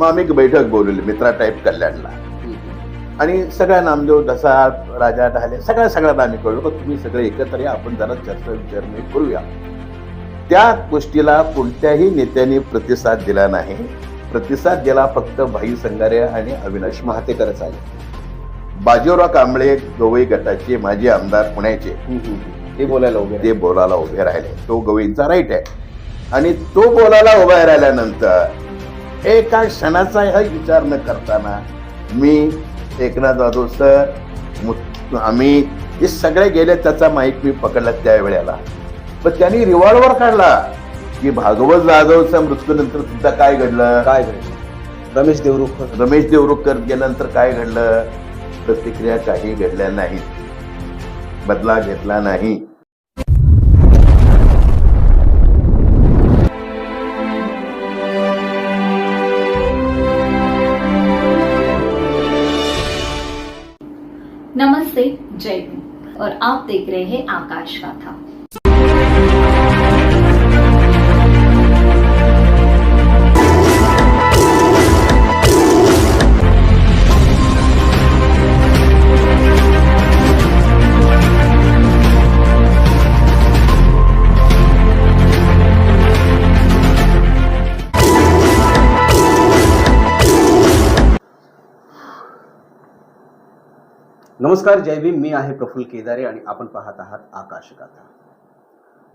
मग आम्ही एक बैठक बोलवली मित्रा टाईप कल्याणला. आणि सगळ्या नामदेव ढसाळ राजा ढाले सगळ्या सगळ्यांना आम्ही कळलो का तुम्ही सगळे एकत्र या आपण जरा चर्चा विचारणे करूया. त्या गोष्टीला कोणत्याही नेत्याने प्रतिसाद दिला नाही. प्रतिसाद दिला फक्त भाई संगारे आणि अविनाश महातेकरच आले बाजीवराव कांबळे गवई गटाचे माजी आमदार पुण्याचे. ते बोलायला उभे ते बोलायला उभे राहिले. तो गवईंचा राईट आहे. आणि तो बोलायला उभा राहिल्यानंतर एका क्षणाचा हा विचार न करताना मी एकनाथ जाधव सर आम्ही हे सगळे गेले त्याचा माईक मी पकडला त्यावेळेला पण त्यांनी रिव्हॉल्वर काढला की भागवत जाधवच्या मृत्यूनंतर सुद्धा काय घडलं? काय घडलं? रमेश देवरुखकर. रमेश देवरुखकर गेल्यानंतर काय घडलं? प्रतिक्रिया काही घडल्या नाहीत. बदला घेतला नाही. आप देख रहे हैं आकाश का था नमस्कार जय भीम. मी आहे प्रफुल्ल केदारे आणि आपण पाहत आहात आकाशगाथा.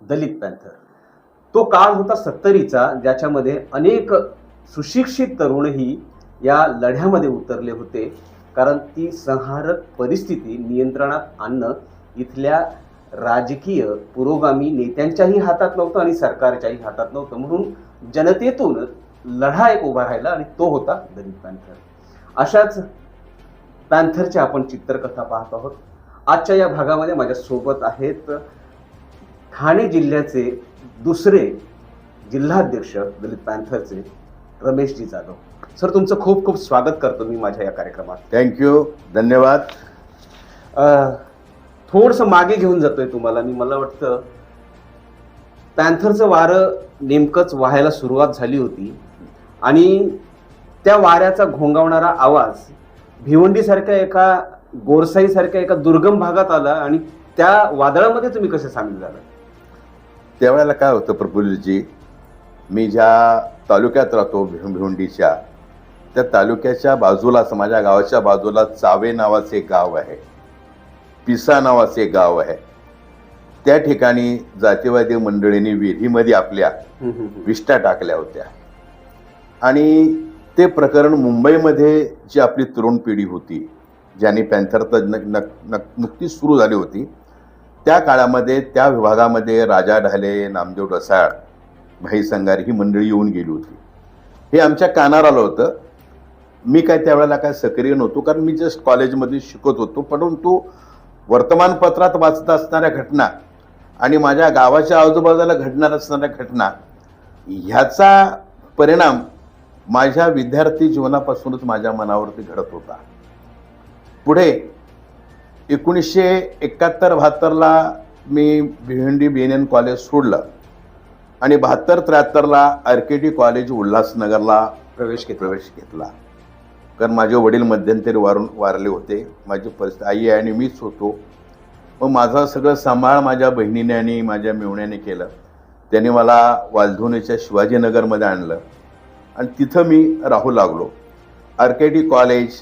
दलित पॅन्थर. तो काळ होता सत्तरीचा ज्याच्यामध्ये अनेक सुशिक्षित तरुणही या लढ्यामध्ये उतरले होते. कारण ती संहारक परिस्थिती नियंत्रणात आणणं इथल्या राजकीय पुरोगामी नेत्यांच्याही हातात नव्हतं आणि सरकारच्याही हातात नव्हतं. म्हणून जनतेतून लढा एक उभा राहिला आणि तो होता दलित पॅन्थर. अशाच पॅन्थरच्या आपण चित्रकथा पाहत आहोत. आजच्या या भागामध्ये माझ्या सोबत आहेत ठाणे जिल्ह्याचे दुसरे जिल्हाध्यक्ष दलित पॅन्थरचे रमेशजी जाधव. सर तुमचं खूप खूप स्वागत करतो मी माझ्या या कार्यक्रमात. थँक्यू धन्यवाद. थोडंसं मागे घेऊन जातोय तुम्हाला. मी मला वाटतं पॅन्थरचं वारं नेमकंच व्हायला सुरुवात झाली होती. आणि त्या वाऱ्याचा घोंगावणारा आवाज भिवंडीसारख्या एका गोरसाईसारख्या एका दुर्गम भागात आला आणि त्या वादळामध्ये तुम्ही कसे सामील झाला त्यावेळेला काय होतं प्रफुल्लजी? मी ज्या तालुक्यात राहतो भिव भिवंडीच्या त्या तालुक्याच्या बाजूलाच माझ्या गावाच्या बाजूला चावे नावाचे एक गाव आहे. पिसा नावाचे गाव आहे. त्या ठिकाणी जातीवादी मंडळींनी विधीमध्ये आपल्या विष्टा टाकल्या होत्या. आणि ते प्रकरण मुंबईमध्ये जी आपली तरुण पिढी होती ज्याने पॅन्थर तर नक न- नुकतीच सुरू झाली होती त्या काळामध्ये त्या विभागामध्ये राजा ढाले नामदेव डसाळ भाई संगार ही मंडळी येऊन गेली होती. हे आमच्या कानावर आलं होतं. मी काय त्यावेळेला काय सक्रिय नव्हतो कारण मी जस्ट कॉलेजमध्ये शिकत होतो परंतु वर्तमानपत्रात वाचत असणाऱ्या घटना आणि माझ्या गावाच्या आजूबाजूला घडणार असणाऱ्या घटना ह्याचा परिणाम माझ्या विद्यार्थी जीवनापासूनच माझ्या मनावरती घडत होता. पुढे एकोणीसशे एकाहत्तर बहात्तरला मी Bhiwandi B N N college सोडलं आणि बहात्तर त्र्याहत्तरला आर के टी कॉलेज उल्हासनगरला प्रवेश घेत प्रवेश घेतला. कारण माझे वडील मध्यंतरी वारून वारले होते. माझी परिस्थिती आई आहे आणि मीच होतो. मग माझा सगळं सांभाळ माझ्या बहिणीने आणि माझ्या मेवण्याने केलं. त्याने मला वालधुनीच्या शिवाजीनगरमध्ये आणलं. आणि तिथं मी राहू लागलो. आर के टी कॉलेज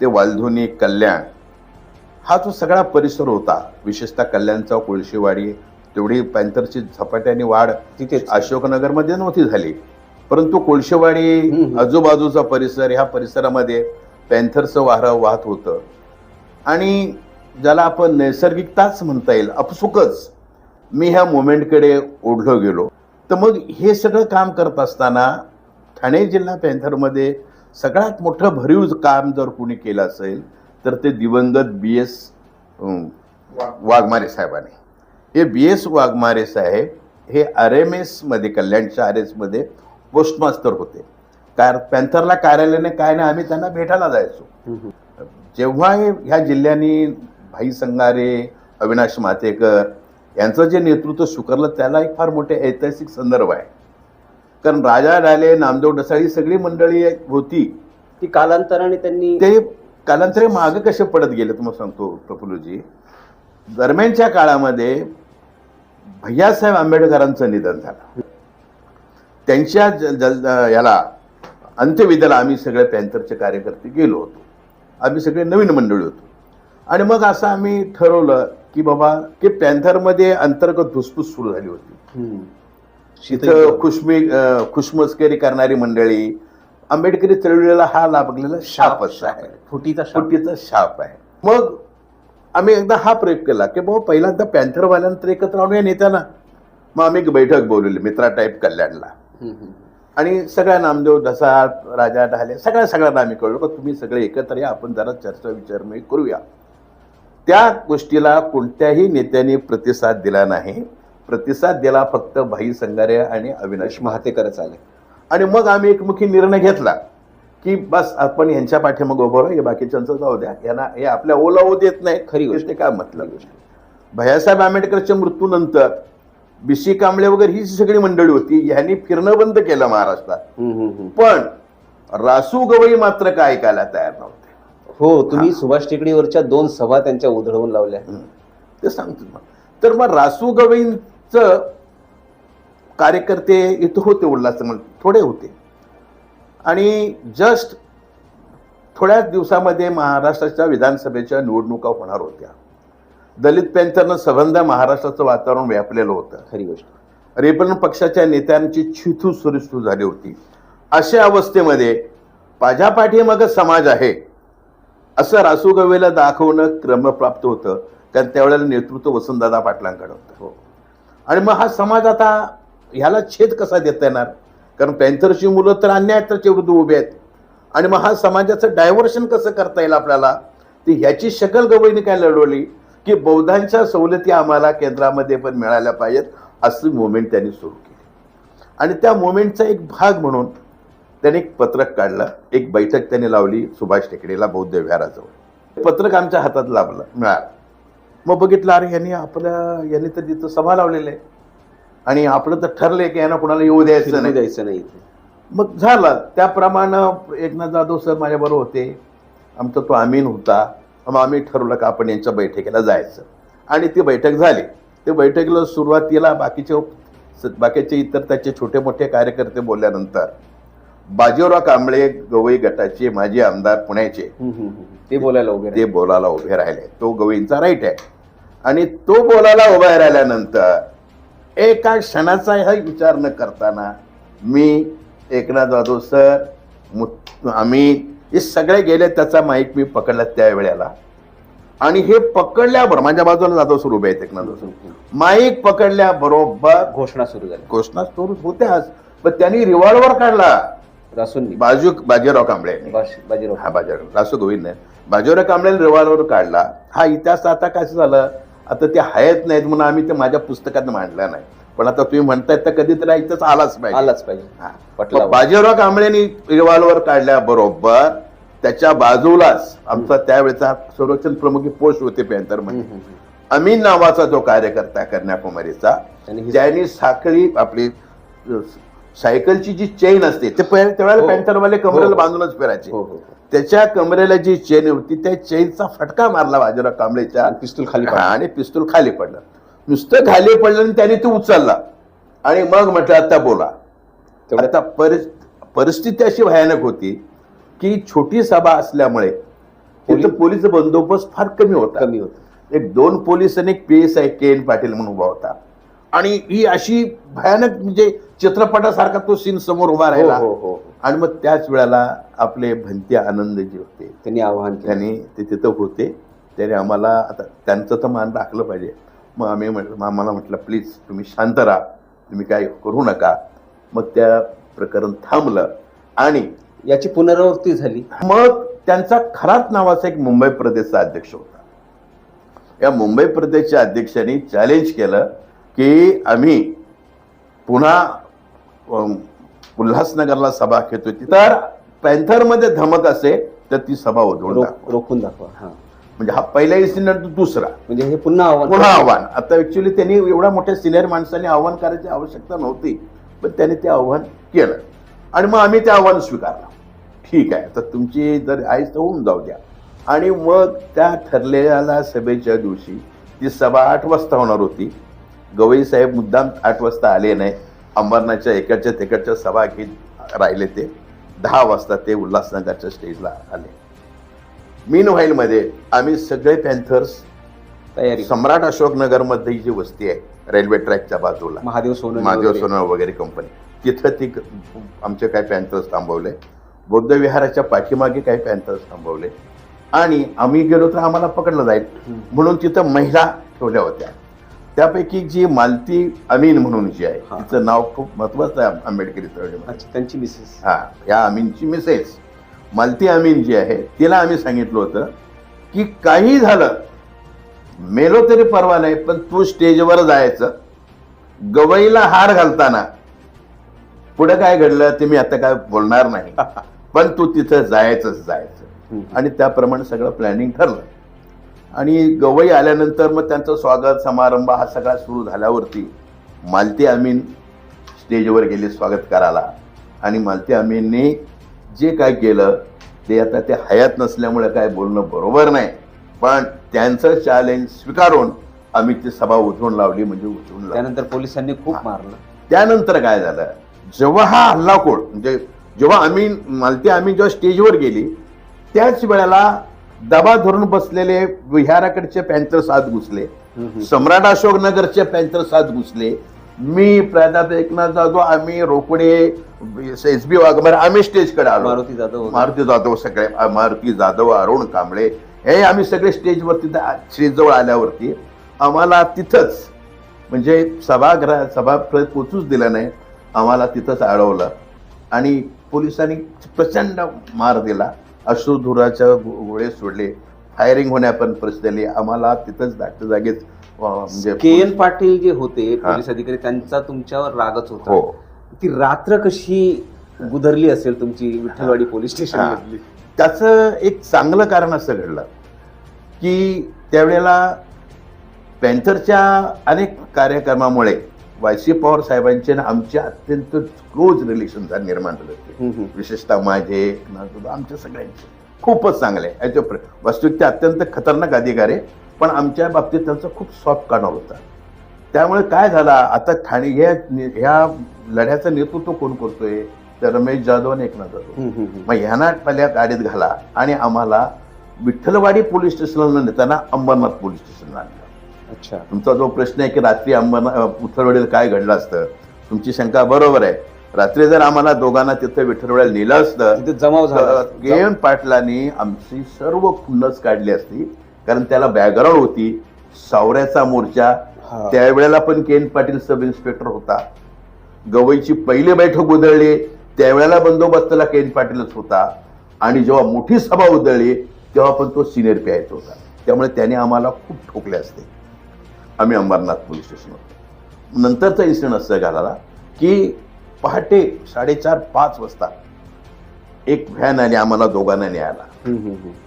ते वालधुनी कल्याण हा जो सगळा परिसर होता विशेषतः कल्याणचा कोळशेवाडी तेवढी पॅन्थरची झपाट्याने वाढ तिथेच अशोकनगरमध्ये नव्हती झाली. परंतु कोळशेवाडी. आजूबाजूचा परिसर ह्या परिसरामध्ये पॅन्थरचं वारं वाहत होतं. आणि ज्याला आपण नैसर्गिकताच म्हणता येईल अपसुकच मी ह्या मोमेंटकडे ओढलो गेलो. तर मग हे सगळं काम करत असताना ठाणे जिल्हा पॅन्थरमध्ये सगळ्यात मोठं भरीव काम जर कोणी केलं असेल तर ते दिवंगत बी एस वाघमारे साहेबाने. हे बी एस वाघमारे साहेब हे आर एम एसमध्ये कल्याणच्या आर एसमध्ये पोस्टमास्टर होते. कार पॅन्थरला कार्यालयाने काय नाही आम्ही त्यांना भेटायला जायचो. जेव्हा हे ह्या जिल्ह्याने भाई संगारे अविनाश मातेकर यांचं जे नेतृत्व स्वीकारलं त्याला एक फार मोठे ऐतिहासिक संदर्भ आहे. कारण राजा डाले नामदेव डसाळी सगळी मंडळी होती. ती कालांतराने त्यांनी ते कालांतरे मागे कसे पडत गेले तुम्हाला सांगतो प्रफुल्लजी. दरम्यानच्या काळामध्ये भैयासाहेब आंबेडकरांचं निधन झालं. त्यांच्या याला अंत्यविधीला आम्ही सगळे पॅन्थरचे कार्यकर्ते गेलो होतो. आम्ही सगळे नवीन मंडळी होतो. आणि मग असं आम्ही ठरवलं की बाबा की पॅन्थरमध्ये अंतर्गत धुसफूस सुरू झाली होती. इथं खुशमी खुशमस्करी करणारी मंडळी आंबेडकरी चळवळीला हा लाभलेला शापच आहे. फुटीचा शाप. फुटीचा शाप आहे. मग आम्ही एकदा हा प्रयोग केला की बाबा पहिल्यांदा पॅन्थरवाल्यांतर एकत्र आणून या नेत्यांना. मग आम्ही एक बैठक बोलवली मित्रा टाईप कल्याणला. आणि सगळ्या नामदेव ढसाळ राजा ढाले सगळ्या सगळ्यांना आम्ही कळलो का तुम्ही सगळे एकत्र या आपण जरा चर्चा विचारमय करूया. त्या गोष्टीला कोणत्याही नेत्यांनी प्रतिसाद दिला नाही. प्रतिसाद दिला फक्त भाई संगारे आणि अविनाश महातेकरच आले आणि मग आम्ही एकमुखी निर्णय घेतला की बस आपण यांच्या पाठीमागे उभं राहू हे बाकीच्यांचं जाऊ द्या. यांना हे आपल्या ओला होऊ देत नाही. खरी गोष्ट. काय मतलब भैयासाहेब आंबेडकरच्या मृत्यूनंतर बिशी कांबळे वगैरे ही सगळी मंडळी होती. यांनी फिरणं बंद केलं महाराष्ट्रात. पण रासू गवई मात्र काय ऐकायला तयार नव्हते? हो तुम्ही सुभाष टेकडीवरच्या दोन सभा त्यांच्या उधळवून लावल्या. ते सांगतो तर मग रासू गवईंचं कार्यकर्ते इथं होते उल्हासनगर थोडे होते. आणि जस्ट थोड्याच दिवसामध्ये महाराष्ट्राच्या विधानसभेच्या निवडणुका होणार होत्या. दलित पॅन्थरनं सबंध महाराष्ट्राचं वातावरण व्यापलेलं होतं. खरी गोष्ट. रिपब्लिकन पक्षाच्या नेत्यांची छिथू सुरिस्तू झाली होती. अशा अवस्थेमध्ये माझ्या पाठीमागं समाज आहे असं रासू गवेला दाखवणं क्रमप्राप्त होतं. कारण त्यावेळेला नेतृत्व वसंतदादा पाटलांकडे होतं. हो. आणि मग हा समाज आता ह्याला छेद कसा देता येणार? कारण पॅन्थरची मुलं तर अन्यायाच्या विरुद्ध उभे आहेत. आणि मग हा समाजाचं डायव्हर्शन कसं करता येईल आपल्याला? ती ह्याची शकल गवईने काय लढवली? की बौद्धांच्या सवलती आम्हाला केंद्रामध्ये पण मिळाल्या पाहिजेत असं मुवमेंट त्यांनी सुरू केली. आणि त्या मुवमेंटचा एक भाग म्हणून त्याने एक पत्रक काढलं. एक बैठक त्यांनी लावली सुभाष टेकडीला बौद्ध विहाराजवळ. पत्रक आमच्या हातात लाभलं मिळालं. मग बघितलं अरे यांनी आपल्या यांनी तर तिथं सभा लावलेलं आहे. आणि आपलं तर ठरलंय की यांना कोणाला येऊ द्यायचं नाही. द्यायचं नाही इथे. मग झालं. त्याप्रमाणे एकनाथ जाधव सर माझ्याबरोबर होते. आमचा तो अमीन होता. मग आम्ही ठरवलं का आपण यांच्या बैठकीला जायचं. आणि ती बैठक झाली. ते बैठकीला सुरुवातीला बाकीचे बाकीचे इतर त्याचे छोटे मोठे कार्यकर्ते बोलल्यानंतर बाजीवराव कांबळे गवई गटाचे माजी आमदार पुण्याचे. ते बोलायला उभे ते. बोलायला उभे राहिले. तो गवईंचा राईट आहे. आणि तो बोलायला उभा राहिल्यानंतर एका क्षणाचाही विचार न करताना मी एकनाथ जाधव सर मु- आम्ही हे सगळे गेले त्याचा माईक मी पकडला त्यावेळेला आणि हे पकडल्याबरोबर माझ्या बाजूला जाधव सर उभे आहेत एकनाथ जाधव. माईक पकडल्याबरोबर घोषणा सुरू झाली घोषणा सुरू होत्याच. पण त्यांनी रिव्हॉल्वर काढला. रासूंनी बाजू बाजीराव कांबळे. बाजीराव हा बाजीराव. रासू गोविंद नाही बाजीराव कांबळे रिव्हॉल्वर काढला. हा इतिहास आता कसं झालं? आता ते आहेत नाहीत म्हणून आम्ही ते माझ्या पुस्तकात मांडला नाही. पण आता तुम्ही म्हणतायत तर कधीतरी इथंच आलाच पाहिजे. आलाच पाहिजे. हा. बाजीराव कांबळेनी रिव्हॉल्वर काढल्याबरोबर त्याच्या बाजूलाच आमचा त्यावेळेचा संरक्षण प्रमुख पोस्ट होते हम्म, हम्म. अमीन नावाचा जो कार्यकर्ता कन्याकुमारीचा ज्यांनी साखळी आपली सायकलची जी चेन असते ते त्यावेळेला हो. पॅन्थरवाले कमरेला हो. बांधूनच फिरायचे हो हो हो. त्याच्या कमरेला जी चेन होती त्या चेनचा फटका मारला बाजीराव कांबळेच्या पिस्तूल खाली पडलं. आणि पिस्तूल खाली पडलं नुसतं खाली पडलं आणि त्याने ते उचलला आणि मग म्हटलं आता बोला आता परिस- परिस्थिती अशी भयानक होती की छोटी सभा असल्यामुळे तिथं पोलीस- पोलीस बंदोबस्त फार कमी होता कमी होत एक दोन पोलीस आणि एक P S I K N Patil म्हणून उभा होता आणि ही अशी भयानक म्हणजे चित्रपटासारखा तो सीन समोर उभा हो राहिला. हो हो हो. आणि मग त्याच वेळेला आपले भंती आनंद जे होते. त्यांनी आव्हान त्यांनी ते तिथं होते. त्याने आम्हाला आता त्यांचं तर मान राखलं पाहिजे. मग आम्ही म्हटलं आम्हाला म्हटलं प्लीज तुम्ही शांत राहा. तुम्ही काय करू नका. मग त्या प्रकरण थांबलं. आणि याची पुनरावृत्ती झाली. मग त्यांचा खरात नावाचा एक मुंबई प्रदेशचा अध्यक्ष होता. या मुंबई प्रदेशच्या अध्यक्षांनी चॅलेंज केलं. की आम्ही पुन्हा उल्हासनगरला सभा घेतोय. तर पॅन्थरमध्ये धमक असेल तर ती सभा टाकू. रोखून दाखवा म्हणजे हा पहिला इन्सिडेंट दुसरा. म्हणजे हे पुन्हा आव्हान पुन्हा आव्हान. आता ऍक्च्युली त्यांनी एवढ्या मोठ्या सिनियर माणसांनी आव्हान करायची आवश्यकता नव्हती पण त्याने ते आव्हान केलं. आणि मग आम्ही ते आव्हान स्वीकारलं. ठीक आहे तर तुमची जर आहेच तर होऊन जाऊ द्या. आणि मग त्या ठरलेल्या सभेच्या दिवशी ती सभा आठ वाजता होणार होती. गवई साहेब मुद्दाम आठ वाजता आले नाही. अंबरनाथच्या एकडच्या तिकडच्या सभा घेत राहिले ते. दहा वाजता ते उल्हासनगरच्या स्टेजला आले. मीन मध्ये आम्ही सगळे पॅन्थर्स तयारी. सम्राट अशोकनगरमध्ये जी वस्ती आहे रेल्वे ट्रॅकच्या बाजूला. महादेव सोनं महादेव सोनं वगैरे कंपनी तिथं ती आमचे काही पॅन्थर्स थांबवले. बौद्ध विहाराच्या पाठीमागे काही पॅन्थर्स थांबवले. आणि आम्ही गेलो तर आम्हाला पकडलं जाईल. म्हणून तिथं महिला ठेवल्या होत्या. त्यापैकी जी मालती अमीन म्हणून जी आहे हा. तिचं नाव खूप महत्वाचं आहे आंबेडकरी चळवळीमध्ये. अच्छा त्यांची मिसेस. हा या अमीनची मिसेस. मालती अमीन जी आहे तिला आम्ही सांगितलं होतं की काही झालं मेलो तरी परवा नाही पण तू स्टेजवर जायचं. गवईला हार घालताना पुढे काय घडलं ते मी आता काय बोलणार नाही. पण तू तिथं जायचंच जायचं. आणि त्याप्रमाणे सगळं प्लॅनिंग ठरलं. आणि गवई आल्यानंतर मग त्यांचं स्वागत समारंभ हा सगळा सुरू झाल्यावरती मालती अमीन स्टेजवर गेले स्वागत करायला. आणि मालती अमीनने जे काय केलं ते आता ते हयात नसल्यामुळे काय बोलणं बरोबर नाही. पण त्यांचं चॅलेंज स्वीकारून आम्ही ती सभा उठवून लावली म्हणजे उठवून लावली. त्यानंतर पोलिसांनी खूप मारलं. त्यानंतर काय झालं? जेव्हा हा हल्लाखोर म्हणजे जेव्हा आम्ही मालती आम्ही जेव्हा स्टेजवर गेली त्याच वेळेला दबा धरून बसलेले विहाराकडचे पॅन्थर्स आत घुसले. सम्राट अशोकनगरचे पॅन्थर्स आत घुसले. मी प्राध्यापक एकनाथ जाधव आम्ही रोकडे एस बी वाघमारे आम्ही स्टेजकडे आलो. मारुती जाधव. मारुती जाधव सगळे मारुती जाधव अरुण कांबळे हे आम्ही सगळे स्टेजवरती स्टेजजवळ आल्यावरती आम्हाला तिथंच म्हणजे सभागृह सभागृहात पोचूच दिलं नाही. आम्हाला तिथंच अडवलं. आणि पोलिसांनी प्रचंड मार दिला. अश्रुधुराच्या गोळे सोडले. फायरिंग होण्यापर्यंत परिस्थिती आली. आम्हाला तिथंच जागेच अ, म्हणजे के एन पाटील जे होते. पोलीस अधिकारी त्यांचा तुमच्यावर रागच होता. हो. ती रात्र कशी गुदरली असेल तुमची विठ्ठलवाडी पोलीस स्टेशन त्याचं एक चांगलं कारण असं घडलं की त्यावेळेला पॅन्थरच्या अनेक कार्यक्रमामुळे वायसी पवार साहेबांचे आणि आमचे अत्यंत क्लोज रिलेशन निर्माण झाले. विशेषतः माझे आमच्या सगळ्यांचे. खूपच चांगले याच्या प्र- वास्तविक ते अत्यंत खतरनाक अधिकारी आहे, पण आमच्या बाबतीत त्यांचा खूप सॉफ्ट कॉर्नर होता. त्यामुळे काय झाला? आता ठाणे ह्या ह्या लढ्याचं नेतृत्व कोण करतोय? तर रमेश जाधव आणि एकनाथ जाधव. मग ह्यांना पहिल्या गाडीत घाला आणि आम्हाला विठ्ठलवाडी पोलीस स्टेशनला नेताना अंबरनाथ पोलीस स्टेशनला अच्छा. तुमचा जो प्रश्न आहे की रात्री अंबरनाथ विठ्ठलवाडीला काय घडलं असतं तुमची शंका बरोबर आहे. रात्री जर आम्हाला दोघांना तिथं विठ्ठलवाड्याला नेलं असतं तिथे जमाव झाला तर के एन पाटलांनी आमची सर्व खुन्नस काढली असती कारण त्याला बॅकग्राऊंड होती. सावऱ्याचा मोर्चा. त्यावेळेला पण K N Patil sub inspector होता. गवईची पहिली बैठक उधळली त्यावेळेला बंदोबस्ताला के एन पाटीलच होता. आणि जेव्हा मोठी सभा उधळली तेव्हा पण तो सिनियर पीआयचा होता. त्यामुळे त्याने आम्हाला खूप ठोकले असते. आम्ही अंबरनाथ पोलीस स्टेशनवर. नंतरचा इन्सिडेंट असं झाला की पहाटे साडेचार पाच वाजता एक व्हॅन आली आम्हाला दोघांना न्यायला.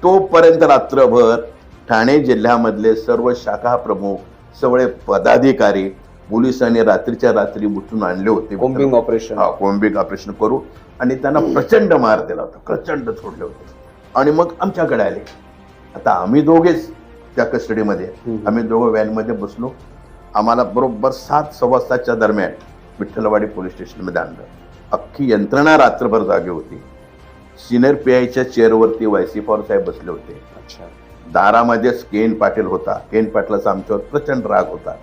तोपर्यंत रात्रभर ठाणे जिल्ह्यामधले सर्व शाखा प्रमुख सगळे पदाधिकारी पोलिसांनी रात्रीच्या रात्री उठून आणले होते. कोम्बिंग ऑपरेशन हा कोम्बिंग ऑपरेशन करू आणि त्यांना प्रचंड मार दिला होता प्रचंड सोडले होते. आणि मग आमच्याकडे आले. आता आम्ही दोघेच त्या कस्टडीमध्ये. आम्ही दोघं व्हॅनमध्ये बसलो. आम्हाला बरोबर सात सव्वा सातच्या दरम्यान विठ्ठलवाडी पोलीस स्टेशनमध्ये आणलं. अख्खी यंत्रणा रात्रभर जागी होती. सिनियर पी आयच्या चेअरवरती वायसी पवार साहेब बसले होते. अच्छा. दारामध्येच केन पाटील होता. केन पाटलाचा आमच्यावर प्रचंड राग होता.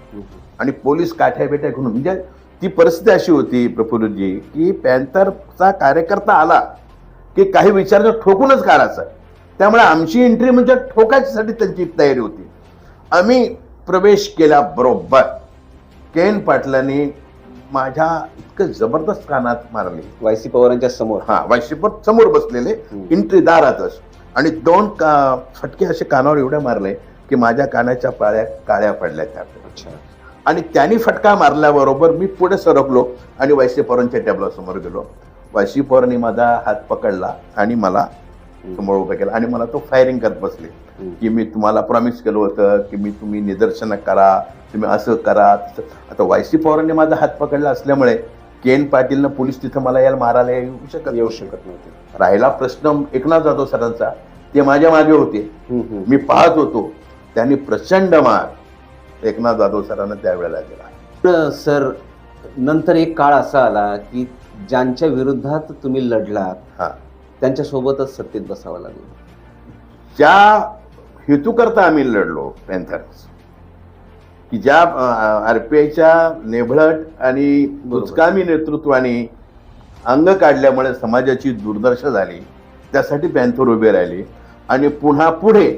आणि पोलीस काठ्या बिठ्या घेऊन म्हणजे ती परिस्थिती अशी होती प्रफुल्लजी की पॅन्थरचा कार्यकर्ता आला की काही विचारायचं ठोकूनच काढायचं. त्यामुळे आमची एंट्री म्हणजे ठोकायसाठी त्यांची तयारी होती. आम्ही प्रवेश केल्याबरोबर केन पाटलांनी माझ्या इतकं जबरदस्त कानात मारली. वायसी पवारांच्या समोर. हा वायशिपर समोर बसलेले. एंट्री दारातच आणि दोन का फटके असे कानावर एवढे मारले की माझ्या कानाच्या पाळ्या काळ्या पडल्या त्या आणि त्यांनी फटका मारल्याबरोबर मी पुढे सरकलो आणि वायसी पवारांच्या टेबलासमोर गेलो. वायसी पवारांनी माझा हात पकडला आणि मला समोर उभं केलं. आणि मला तो फायरिंग करत बसले. की मी तुम्हाला प्रॉमिस केलं होतं की मी तुम्ही निदर्शनं करा तुम्ही असं करा तसं. आता वायसी पवारांनी माझा हात पकडला असल्यामुळे केन पाटीलनं पोलीस तिथं मला यायला मारायला येऊ शकत येऊ शकत नव्हते. राहिला प्रश्न एकनाथ जाधव सरांचा. ते माझ्या मागे होते. मी पाहत होतो. त्यांनी प्रचंड मार एकनाथ जाधव सरांना त्यावेळेला दिला. सर नंतर एक काळ असा आला की ज्यांच्या विरोधात तुम्ही लढलात हा त्यांच्या सोबतच सत्तेत बसावं लागलं. ज्या हेतूकरता आम्ही लढलो पॅन्थर्स की ज्या आर पी आयच्या नेभळट आणि बुचकामी नेतृत्वाने अंग काढल्यामुळे समाजाची दुर्दशा झाली त्यासाठी पॅन्थर उभे राहिले. आणि पुन्हा पुढे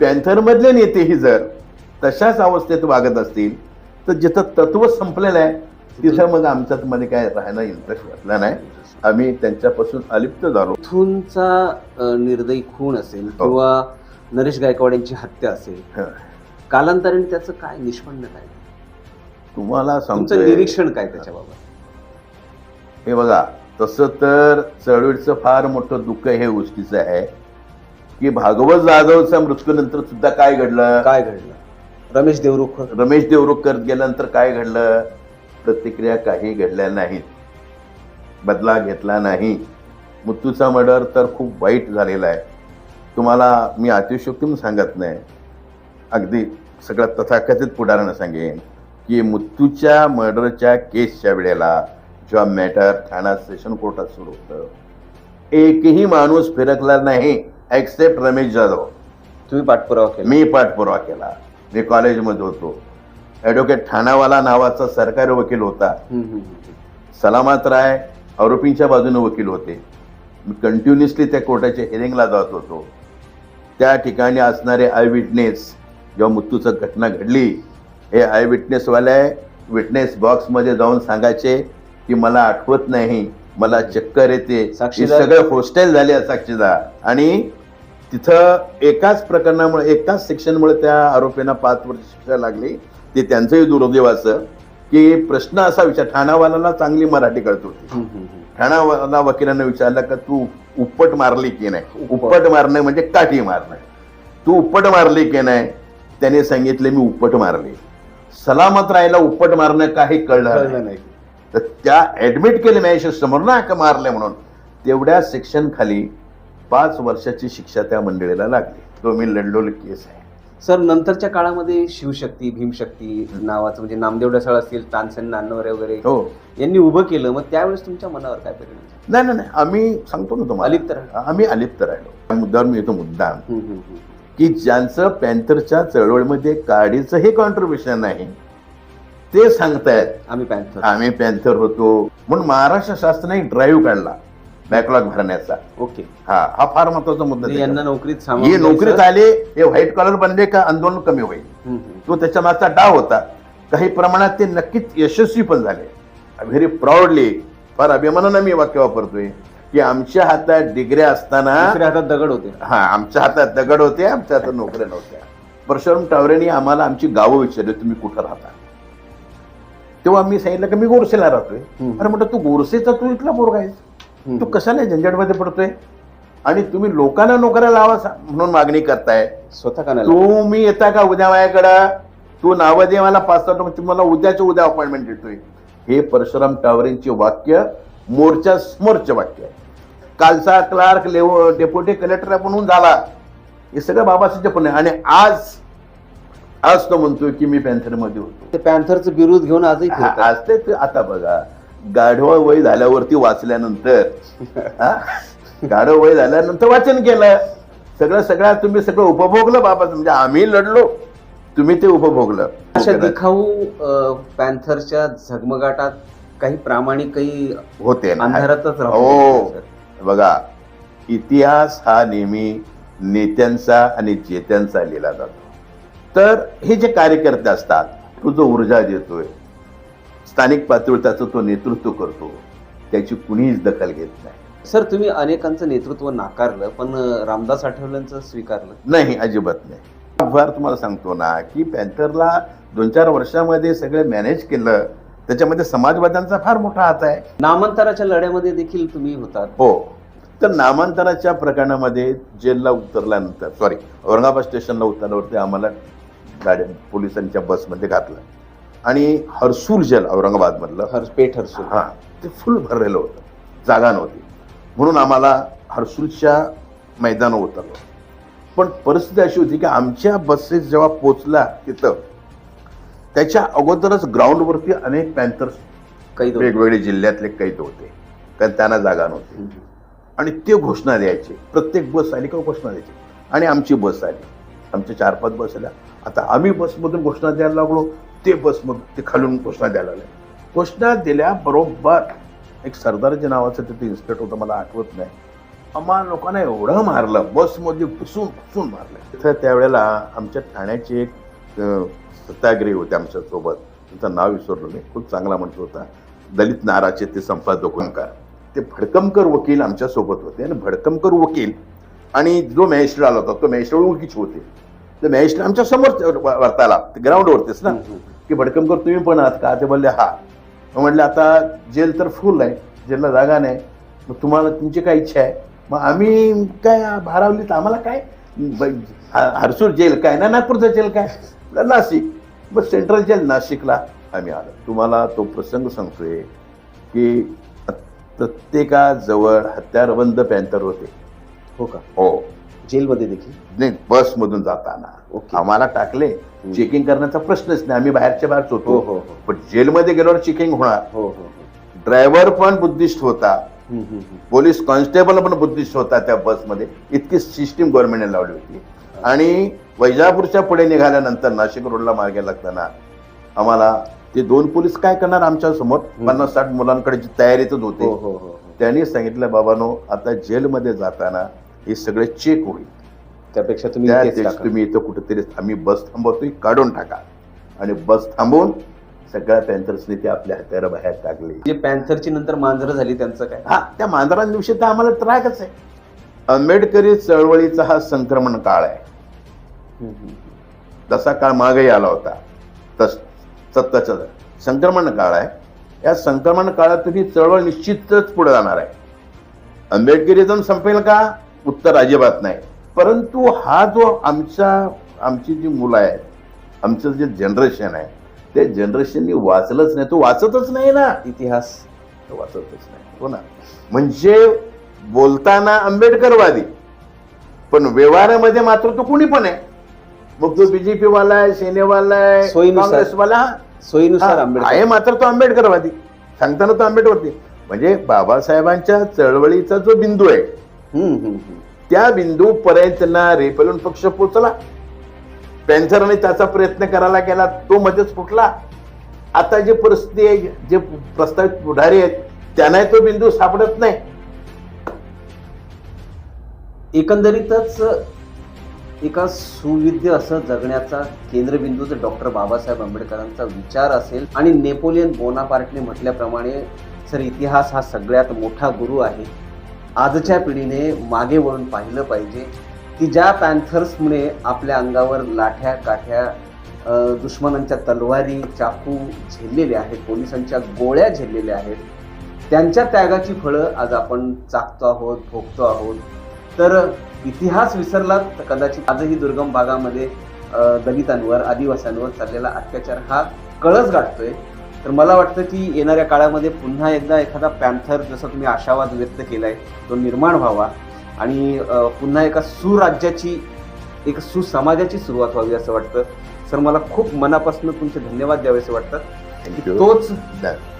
पॅन्थरमधले नेतेही जर तशाच अवस्थेत वागत असतील तर जिथं तत्व संपलेलं आहे तिथं मग आमच्यात मध्ये काय राहणं इंटरेस्ट वाटला नाही. आम्ही त्यांच्यापासून अलिप्त झालो. थूनचा निर्दयी खून असेल हो. किंवा नरेश गायकवाड यांची हत्या असेल. कालांतराने त्याचं काय निष्पन्न काय? तुम्हाला तुमचं निरीक्षण काय त्याच्याबाबत? हे बघा तसं तर चळवळीचं फार मोठं दुःख हे गोष्टीचं आहे की भागवत जाधवच्या मृत्यूनंतर सुद्धा काय घडलं? काय घडलं? रमेश देवरुखकर. रमेश देवरुखकर गेल्यानंतर काय घडलं? प्रतिक्रिया काही घडल्या नाहीत. बदला घेतला नाही. मुत्तूचा मर्डर तर खूप वाईट झालेला आहे. तुम्हाला मी अतिशयोक्ती सांगत नाही. अगदी सगळ्यात तथाकथित पुढाऱ्यानं सांगेन की मुत्तूच्या मर्डरच्या केसच्या वेळेला जेव्हा मॅटर ठाणा सेशन कोर्टात सुरू होतं एकही माणूस फिरकला नाही एक्सेप्ट रमेश जाधव. तुम्ही पाठपुरावा केला. मी पाठपुरावा केला. मी कॉलेजमध्ये होतो. ॲडव्होकेट ठाणावाला नावाचा सरकारी वकील होता. सलामत राय आरोपींच्या बाजूने वकील होते. मी कंटिन्युअसली त्या कोर्टाच्या हिअरिंगला जात होतो. त्या ठिकाणी असणारे आय विटनेस जेव्हा मृत्यूचं घटना घडली हे आय विटनेसवाले विटनेस बॉक्समध्ये जाऊन सांगायचे की मला आठवत नाही मला चक्कर येते. साक्षीदार- सगळं हॉस्टेल झाले साक्षीदार. आणि तिथं एकाच प्रकरणामुळे एकाच सेक्शनमुळे त्या आरोपींना पाच वर्ष शिक्षा लागली. ते त्यांचंही दुर्दैव असं. की प्रश्न असा विचार ठाणावाला चांगली मराठी कळत होती. ठाणावाला वकिलांना विचारलं का तू उपट मारली की नाही? उपट. मारणं म्हणजे काठी मारणं. तू उपट मारली की नाही? त्याने सांगितले मी उपट मारली. सलामत राहायला उपट मारणं काही कळलं नाही. कळलं नाही. तर त्या ऍडमिट केले नाही समोर ना का मारले म्हणून. तेवढ्या सेक्शन खाली पाच वर्षाची शिक्षा त्या मंडळीला लागली. तो मी लढलेली केस आहे. सर नंतरच्या काळामध्ये शिवशक्ती भीमशक्ती नावाचं म्हणजे नामदेव ढसाळ असतील तानसेन नानवरे वगैरे हो. यांनी उभं केलं. मग त्यावेळेस तुमच्या मनावर काय परिणाम? नाही नाही नाही. आम्ही सांगतो ना तुम्हाला. अलिप्त राहिलो. आम्ही अलिप्त राहिलो. त्या मुद्द्यावर मी येतो मुद्दा. की ज्यांचं पॅन्थरच्या चळवळीमध्ये काडीचंही कॉन्ट्रीब्युशन नाही ते सांगतायत आम्ही पॅन्थर. आम्ही पॅन्थर होतो. म्हणून महाराष्ट्र शासनाने ड्राईव्ह काढला. बॅकलॉग भरण्याचा. ओके. हा हा फार महत्त्वाचा मुद्दा म्हणजे यांना नोकरीत हे सामावून नोकरीत घ्यायचं. आले हे व्हाईट कॉलर बनले का आंदोलन कमी होईल? हम्म, हम्म. तो त्याच्या मागचा डाव होता. काही प्रमाणात ते नक्कीच यशस्वी पण झाले. व्हेरी प्राऊडली फार अभिमानानं मी वाक्य वापरतोय की आमच्या हातात डिग्र्या असताना दुसऱ्या हातात दगड होते. हा आमच्या हातात दगड होते आमच्या हातात नोकऱ्या नव्हत्या. परशुराम टावरेने आम्हाला आमची गावं विचारली तुम्ही कुठं राहता? तेव्हा मी सांगितलं की मी गोरसेला राहतोय. हम्म. अरे म्हटलं तू गोरसेचा तू इथला पोरगा आहेस. तू कशाला झंझटमध्ये पडतोय? आणि तुम्ही लोकांना नोकऱ्या लावा म्हणून मागणी करताय. स्वतः का नाही तुम्ही येता का उद्या माझ्याकडं? तू नावं दे मला पाच सात तुम्हाला उद्याच्या उद्या अपॉइंटमेंट देतोय. हे परशुराम टावरेंचे वाक्य मोर्चा समोरचे वाक्य. आहे कालचा क्लार्क लेव डेप्युटी कलेक्टर म्हणून झाला. हे सगळं बाबासाहेब पण आहे. आणि आज आज तो म्हणतोय की मी पॅन्थरमध्ये होतो. ते पॅन्थरचं बिरुद घेऊन आजही आज ते ते आता बघा. गाढवा वय झाल्यावरती वाचल्यानंतर हा? गाढव वय झाल्यानंतर वाचन केलं. सगळं सगळं तुम्ही सगळं उपभोगलं बाबा. म्हणजे आम्ही लढलो तुम्ही ते उपभोगलं. अशा दिखाऊ पॅन्थरच्या झगमगाटात काही प्रामाणिक काही होते अंधारातच हो. राहू सर. बघा इतिहास हा नेहमी नेत्यांचा आणि जेत्यांचा लिहिला जातो. तर हे जे कार्यकर्ते असतात तो जो ऊर्जा देतोय स्थानिक पातळीवर त्याचं तो नेतृत्व करतो. त्याची कुणीच दखल घेत नाही. सर तुम्ही अनेकांचं नेतृत्व नाकारलं पण रामदास आठवलेंचं स्वीकारलं? नाही अजिबात नाही. फार तुम्हाला सांगतो ना की पॅन्थरला दोन चार वर्षामध्ये सगळं मॅनेज केलं त्याच्यामध्ये समाजवाद्यांचा फार मोठा हात आहे. नामांतराच्या लढ्यामध्ये देखील तुम्ही होतात. हो. तर नामांतराच्या प्रकरणामध्ये जेलला उतरल्यानंतर सॉरी औरंगाबाद स्टेशनला उतरल्यावरती आम्हाला गाड्या पोलिसांच्या बसमध्ये घातलं. आणि हरसूल जेल औरंगाबादमधलं हर पेठ हरसूल. हा ते फुल भरलेलं होतं. जागा नव्हती. म्हणून आम्हाला हर्सुलच्या मैदानावर उतरलो. पण परिस्थिती अशी होती की आमच्या बसेस जेव्हा पोचल्या तिथं त्याच्या अगोदरच ग्राउंडवरती अनेक पॅन्थर्स कैद होते. वेगवेगळे जिल्ह्यातले कैद होते. कारण त्यांना जागा नव्हती. आणि ते घोषणा द्यायचे. प्रत्येक बस आली का घोषणा द्यायची. आणि आमची बस आली. आमच्या चार पाच बस आल्या. आता आम्ही बसमधून घोषणा द्यायला लागलो. ते बस मग ते खालून घोषणा द्यायला लागले. घोषणा दिल्याबरोबर एक सरदारजी नावाचं तिथे इन्स्पेक्टर होतं मला आठवत नाही. आम्हा लोकांना एवढं मारलं बसमध्ये घुसून घुसून मारलं. तिथं त्यावेळेला आमच्या ठाण्याचे एक सत्याग्रही होते आमच्यासोबत त्यांचं नाव विसरलो मी खूप चांगला म्हणतो होता. दलित नाराचे ते संपादक ओंकार ते भडकमकर वकील आमच्यासोबत होते आणि भडकमकर वकील आणि जो महेश्वर आला होता तो महेश्वर ओळखीचे होते. तर महेश्वर आमच्यासमोर वर्ताला ग्राउंडवरतीच ना. की भडकमकर तुम्ही पण आहात का? ते बोलले हा. मग म्हटलं आता जेल तर फुल आहे जेलला जागा नाही. मग तुम्हाला तुमची काय इच्छा आहे? मग आम्ही काय भारावलीत? आम्हाला काय? हरसूर जेल काय? ना नागपूरचं जेल काय? नाशिक. मग सेंट्रल जेल नाशिकला आम्ही आलो. तुम्हाला तो प्रसंग सांगतोय की प्रत्येकाजवळ हत्यारबंद पॅन्थर होते. हो का? हो. जेलमध्ये देखील. नाही बसमधून जाताना. ओके. आम्हाला टाकले. चेकिंग करण्याचा प्रश्नच नाही. आम्ही बाहेरच्या बाहेरच हो होतो हो हो. पण जेलमध्ये गेल्यावर चेकिंग होणार. हो हो ड्रायव्हर पण बुद्धिस्ट होता. हम्म, हम्म, हम्म. पोलीस कॉन्स्टेबल पण बुद्धिस्ट होता त्या बसमध्ये. इतकी सिस्टीम गव्हर्नमेंटने लावली होती. आणि वैजापूरच्या पुढे निघाल्यानंतर नाशिक रोडला मार्गे लागताना आम्हाला ते दोन पोलीस काय करणार आमच्यासमोर? पन्नास साठ मुलांकडे जी तयारीतच हो होते हो हो हो. त्यांनी सांगितलं बाबानो आता जेलमध्ये जाताना हे सगळे चेक होईल. त्यापेक्षा तुम्ही. तुम्ही इथं कुठेतरी आम्ही बस थांबवतोय काढून टाका. आणि बस थांबवून सगळ्या पॅन्थर्सने ते आपल्या हात्याला बाहेर टाकले. जे पॅन्थरची नंतर मांजरं झाली त्यांचं काय? हा त्या मांजरांविषयी तर आम्हाला त्रागच आहे. आंबेडकरी चळवळीचा हा संक्रमण काळ आहे. तसा काळ मागही आला होता. तस सत्ताचा संक्रमण काळ आहे. या संक्रमण काळात ही चळवळ निश्चितच पुढे जाणार आहे. आंबेडकरिझम संपेल का? उत्तर अजिबात नाही. परंतु हा जो आमचा आमची जी मुलं आहेत आमचं जे जनरेशन आहे ते जनरेशननी वाचलंच नाही. तो वाचतच नाही ना. इतिहास तो वाचतच नाही. हो ना? म्हणजे बोलताना आंबेडकरवादी पण व्यवहारामध्ये मात्र तो कुणी पण आहे. मग तो बीजेपी वाला आहे सेनेवाला आहे. काँग्रेसवाला हा. सोयीनुसार आहे मात्र तो आंबेडकरवादी. सांगताना तो आंबेडकरवादी. म्हणजे बाबासाहेबांच्या चळवळीचा जो बिंदू आहे. त्या बिंदू पर्यंत ना रेपलन पक्ष पोचला. पॅन्थरने त्याचा प्रयत्न करायला गेला तो मध्येच फुटला. आता जे परिस्थिती आहे जे प्रस्तावित पुढारी आहेत त्यांनाही तो बिंदू सापडत नाही. एकंदरीतच एका सुविद्य असं जगण्याचा केंद्रबिंदू जर डॉक्टर बाबासाहेब आंबेडकरांचा विचार असेल. आणि नेपोलियन बोनापार्टने म्हटल्याप्रमाणे सर इतिहास हा सगळ्यात मोठा गुरु आहे. आजच्या पिढीने मागे वळून पाहिलं पाहिजे की ज्या पॅन्थर्समुळे आपल्या अंगावर लाठ्या काठ्या दुश्मनांच्या तलवारी चाकू झेललेल्या आहेत पोलिसांच्या गोळ्या झेललेल्या आहेत त्यांच्या त्यागाची फळं आज आपण चाकतो आहोत भोगतो आहोत. तर इतिहास विसरला तर कदाचित आजही दुर्गम भागामध्ये दलितांवर आदिवासींवर चाललेला अत्याचार हा कळस गाठतोय. तर मला वाटतं की येणाऱ्या काळामध्ये पुन्हा एकदा एखादा पॅन्थर जसं तुम्ही आशावाद व्यक्त केलाय तो निर्माण व्हावा आणि पुन्हा एका सुराज्याची एक सुसमाजाची सुरुवात व्हावी असं वाटतं. सर मला खूप मनापासून तुमचे धन्यवाद द्यावेसे वाटतात. तोच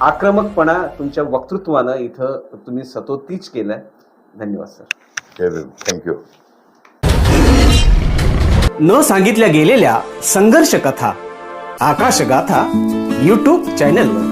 आक्रमकपणा तुमच्या वक्तृत्वानं इथं तुम्ही सतोतीच केलाय. धन्यवाद सर. थँक्यू न सांगितल्या गेलेल्या संघर्ष कथा. आकाशगाथा यूट्यूब चॅनलवर.